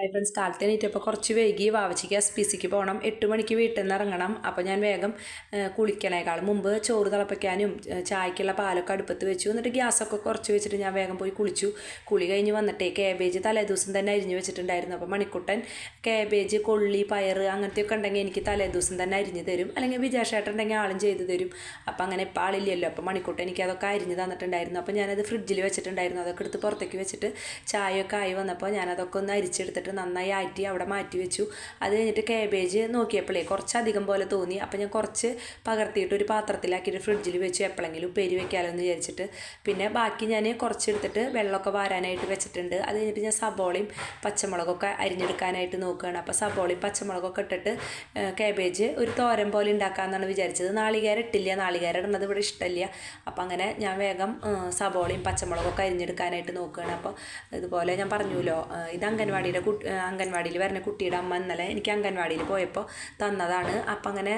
Hi friends കാലത്ത് എണീറ്റപ്പോൾ കുറച്ച് വൈകി വാവച്ചിക്ക് എസ് പി സിക്ക് പോകണം എട്ട് മണിക്ക് വീട്ടിൽ നിന്ന് ഇറങ്ങണം അപ്പോൾ ഞാൻ വേഗം കുളിക്കണേക്കാൾ മുമ്പ് ചോറ് തിളപ്പിക്കാനും ചായക്കുള്ള പാലൊക്കെ അടുപ്പത്ത് വെച്ചു. എന്നിട്ട് ഗ്യാസൊക്കെ കുറച്ച് വെച്ചിട്ട് ഞാൻ വേഗം പോയി കുളിച്ചു. കുളി കഴിഞ്ഞ് വന്നിട്ടേ കാബേജ് തലേദിവസം തന്നെ അരിഞ്ഞ് വെച്ചിട്ടുണ്ടായിരുന്നു. അപ്പോൾ മണിക്കുട്ടൻ കാബേജ് കൊള്ളി പയറ് അങ്ങനത്തെയൊക്കെ ഉണ്ടെങ്കിൽ എനിക്ക് തലേദിവസം തന്നെ അരിഞ്ഞ് തരും. അല്ലെങ്കിൽ വിജയശേട്ടുണ്ടെങ്കിൽ ആളും ചെയ്തു തരും. അപ്പോൾ അങ്ങനെ ഇപ്പോൾ ആളില്ലല്ലോ. അപ്പോൾ മണിക്കുട്ടൻ എനിക്ക് അതൊക്കെ അരിഞ്ഞ് തന്നിട്ടുണ്ടായിരുന്നു. അപ്പോൾ ഞാനത് ഫ്രിഡ്ജിൽ വെച്ചിട്ടുണ്ടായിരുന്നു. അതൊക്കെ എടുത്ത് പുറത്തേക്ക് വെച്ചിട്ട് ചായയൊക്കെ ആയി വന്നപ്പോൾ ഞാനതൊക്കെ ഒന്ന് അരിച്ചെടുത്തിട്ട് നന്നായി ആറ്റി അവിടെ മാറ്റി വെച്ചു. അത് കഴിഞ്ഞിട്ട് കാബേജ് നോക്കിയപ്പോഴേ കുറച്ചധികം പോലെ തോന്നി. അപ്പോൾ ഞാൻ കുറച്ച് പകർത്തിയിട്ട് ഒരു പാത്രത്തിലാക്കിയിട്ട് ഫ്രിഡ്ജിൽ വെച്ച്. എപ്പോഴെങ്കിലും ഉപ്പേരി വെക്കാമല്ലോ എന്ന് വിചാരിച്ചിട്ട്. പിന്നെ ബാക്കി ഞാൻ കുറച്ചെടുത്തിട്ട് വെള്ളമൊക്കെ വാരാനായിട്ട് വെച്ചിട്ടുണ്ട്. അത് കഴിഞ്ഞിട്ട് ഞാൻ സബോളയും പച്ചമുളകൊക്കെ അരിഞ്ഞെടുക്കാനായിട്ട് നോക്കുകയാണ്. അപ്പോൾ സബോളയും പച്ചമുളകൊക്കെ ഇട്ടിട്ട് കാബേജ് ഒരു തോരൻ പോലെ ഉണ്ടാക്കാമെന്നാണ് വിചാരിച്ചത്. നാളികേര ഇട്ടില്ല. നാളികേര ഇടുന്നത് ഇവിടെ ഇഷ്ടമില്ല അപ്പോൾ അങ്ങനെ ഞാൻ വേഗം സബോളയും പച്ചമുളകൊക്കെ അരിഞ്ഞെടുക്കാനായിട്ട് നോക്കുകയാണ്. അപ്പോൾ ഇതുപോലെ ഞാൻ പറഞ്ഞുല്ലോ ഇത് അംഗൻവാടിയുടെ കുട്ടി അംഗൻവാടിയിൽ വരുന്ന കുട്ടിയുടെ അമ്മ ഇന്നലെ എനിക്ക് അംഗൻവാടിയിൽ പോയപ്പോൾ തന്നതാണ്. അപ്പം അങ്ങനെ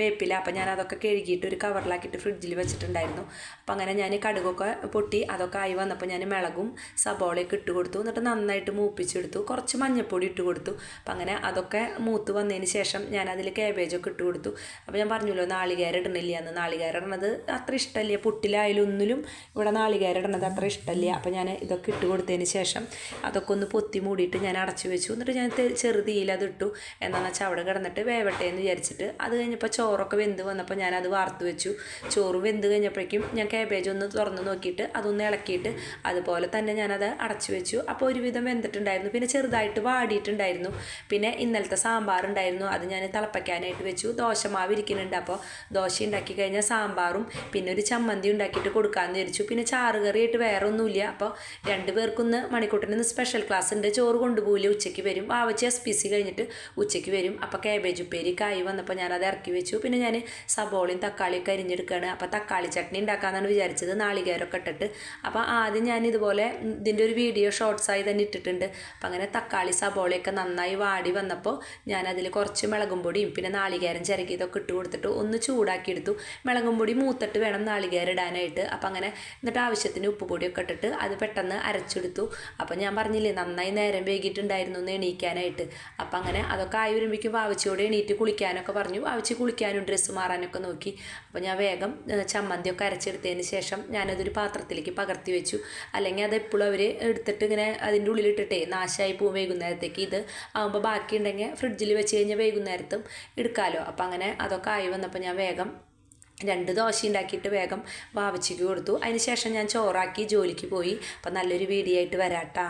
വേപ്പില അപ്പം ഞാൻ അതൊക്കെ കഴുകിയിട്ട് ഒരു കവറിലാക്കിയിട്ട് ഫ്രിഡ്ജിൽ വെച്ചിട്ടുണ്ടായിരുന്നു. അപ്പം അങ്ങനെ ഞാൻ കടുകൊക്കെ പൊട്ടി അതൊക്കെ ആയി വന്നപ്പോൾ ഞാൻ മിളകും സബോളയൊക്കെ ഇട്ട് കൊടുത്തു. എന്നിട്ട് നന്നായിട്ട് മൂപ്പിച്ചെടുത്തു. കുറച്ച് മഞ്ഞൾപ്പൊടി ഇട്ട് കൊടുത്തു. അപ്പം അങ്ങനെ അതൊക്കെ മൂത്ത് വന്നതിന് ശേഷം ഞാൻ അതിൽ കാബേജൊക്കെ ഇട്ട് കൊടുത്തു. അപ്പോൾ ഞാൻ പറഞ്ഞല്ലോ നാളികേരം ഇടണില്ല എന്ന്. നാളികേരം ഇടണത് അത്ര ഇഷ്ടമല്ല. പുട്ടിലായാലും ഒന്നിലും ഇവിടെ നാളികേരം ഇടണത് അത്ര ഇഷ്ടമല്ല. അപ്പോൾ ഞാൻ ഇതൊക്കെ ഇട്ട് കൊടുത്തതിന് ശേഷം അതൊക്കെ ഒന്ന് പൊത്തി മൂടിയിട്ട് ഞാൻ വെച്ചു. എന്നിട്ട് ഞാൻ ചെറുതീയിൽ അത് ഇട്ടു. എന്താണെന്ന് വെച്ചാൽ അവിടെ കിടന്നിട്ട് വേവട്ടെ എന്ന് വിചാരിച്ചിട്ട് അത് കഴിഞ്ഞപ്പോൾ ചോറൊക്കെ വെന്ത് വന്നപ്പോൾ ഞാൻ അത് വാർത്ത് വെച്ചു. ചോറ് വെന്ത് കഴിഞ്ഞപ്പോഴേക്കും ഞാൻ കാബേജ് ഒന്ന് തുറന്ന് നോക്കിയിട്ട് അതൊന്ന് ഇളക്കിയിട്ട് അതുപോലെ തന്നെ ഞാനത് അടച്ചു വെച്ചു. അപ്പോൾ ഒരുവിധം വെന്തിട്ടുണ്ടായിരുന്നു. പിന്നെ ചെറുതായിട്ട് വാടിയിട്ടുണ്ടായിരുന്നു. പിന്നെ ഇന്നലത്തെ സാമ്പാർ ഉണ്ടായിരുന്നു അത് ഞാൻ തിളപ്പിക്കാനായിട്ട് വെച്ചു. ദോശമാവ് ഇരിക്കുന്നുണ്ട്. അപ്പോൾ ദോശ ഉണ്ടാക്കി കഴിഞ്ഞാൽ സാമ്പാറും പിന്നെ ഒരു ചമ്മന്തി ഉണ്ടാക്കിയിട്ട് കൊടുക്കാമെന്ന് വിചാരിച്ചു. പിന്നെ ചാറ് കറിയായിട്ട് വേറെ ഒന്നുമില്ല അപ്പോൾ രണ്ട് പേർക്കൊന്ന് മണിക്കൂട്ടിന് സ്പെഷ്യൽ ക്ലാസ് ഉണ്ട്. ചോറ് കൊണ്ടുപോകില്ല ഉച്ചയ്ക്ക് വരും. വാവച്ച് എസ് പി സി കഴിഞ്ഞിട്ട് ഉച്ചയ്ക്ക് വരും. അപ്പോൾ കാബേജ് ഉപ്പേരി കായ് വന്നപ്പോൾ ഞാനത് ഇറക്കി വെച്ചു. പിന്നെ ഞാൻ സബോളയും തക്കാളിയൊക്കെ അരിഞ്ഞെടുക്കുകയാണ് അപ്പോൾ തക്കാളി ചട്നി ഉണ്ടാക്കാമെന്നാണ് വിചാരിച്ചത്. നാളികേരമൊക്കെ ഇട്ടിട്ട്. അപ്പോൾ ആദ്യം ഞാൻ ഇതുപോലെ ഇതിന്റെ ഒരു വീഡിയോ ഷോർട്സായി തന്നെ ഇട്ടിട്ടുണ്ട്. അപ്പോൾ അങ്ങനെ തക്കാളി സബോളയൊക്കെ നന്നായി വാടി വന്നപ്പോൾ ഞാൻ കുറച്ച് മുളകും പൊടിയും പിന്നെ നാളികേരം ചിരകിയതൊക്കെ ഇട്ട് കൊടുത്തിട്ട് ഒന്ന് ചൂടാക്കി എടുത്തു. മുളകും പൊടി മൂത്തിട്ട് വേണം നാളികേരം ഇടാനായിട്ട്. അപ്പം അങ്ങനെ എന്നിട്ട് ആവശ്യത്തിന് ഉപ്പ് പൊടിയൊക്കെ ഇട്ടിട്ട് അത് പെട്ടെന്ന് അരച്ചെടുത്തു. അപ്പോൾ ഞാൻ പറഞ്ഞില്ലേ നന്നായി നേരം വൈകിട്ടുണ്ടായിരുന്നു ഒന്ന് എണീക്കാനായിട്ട്. അപ്പം അങ്ങനെ അതൊക്കെ ആയി വരുമ്പോഴേക്കും വാവച്ചിയോട് എണീറ്റ് കുളിക്കാനൊക്കെ പറഞ്ഞു. വാവച്ചി കുളിക്കാനും ഡ്രസ്സ് മാറാനൊക്കെ നോക്കി. അപ്പോൾ ഞാൻ വേഗം ചമ്മന്തിയൊക്കെ അരച്ചെടുത്തതിന് ശേഷം ഞാനതൊരു പാത്രത്തിലേക്ക് പകർത്തി വെച്ചു. അല്ലെങ്കിൽ അതെപ്പോഴും അവർ എടുത്തിട്ട് ഇങ്ങനെ അതിന്റെ ഉള്ളിലിട്ടിട്ടേ നാശമായി പോകും വൈകുന്നേരത്തേക്ക്. ഇത് ആകുമ്പോൾ ബാക്കി ഉണ്ടെങ്കിൽ ഫ്രിഡ്ജിൽ വെച്ച് കഴിഞ്ഞാൽ വൈകുന്നേരത്തും എടുക്കാമല്ലോ അപ്പം അങ്ങനെ അതൊക്കെ ആയി വന്നപ്പോൾ ഞാൻ വേഗം രണ്ട് ദോശ ഉണ്ടാക്കിയിട്ട് വേഗം വാവച്ചിക്ക് കൊടുത്തു. അതിന് ശേഷം ഞാൻ ചോറാക്കി ജോലിക്ക് പോയി. അപ്പം നല്ലൊരു വീഡിയോ ആയിട്ട് വരാട്ടാ.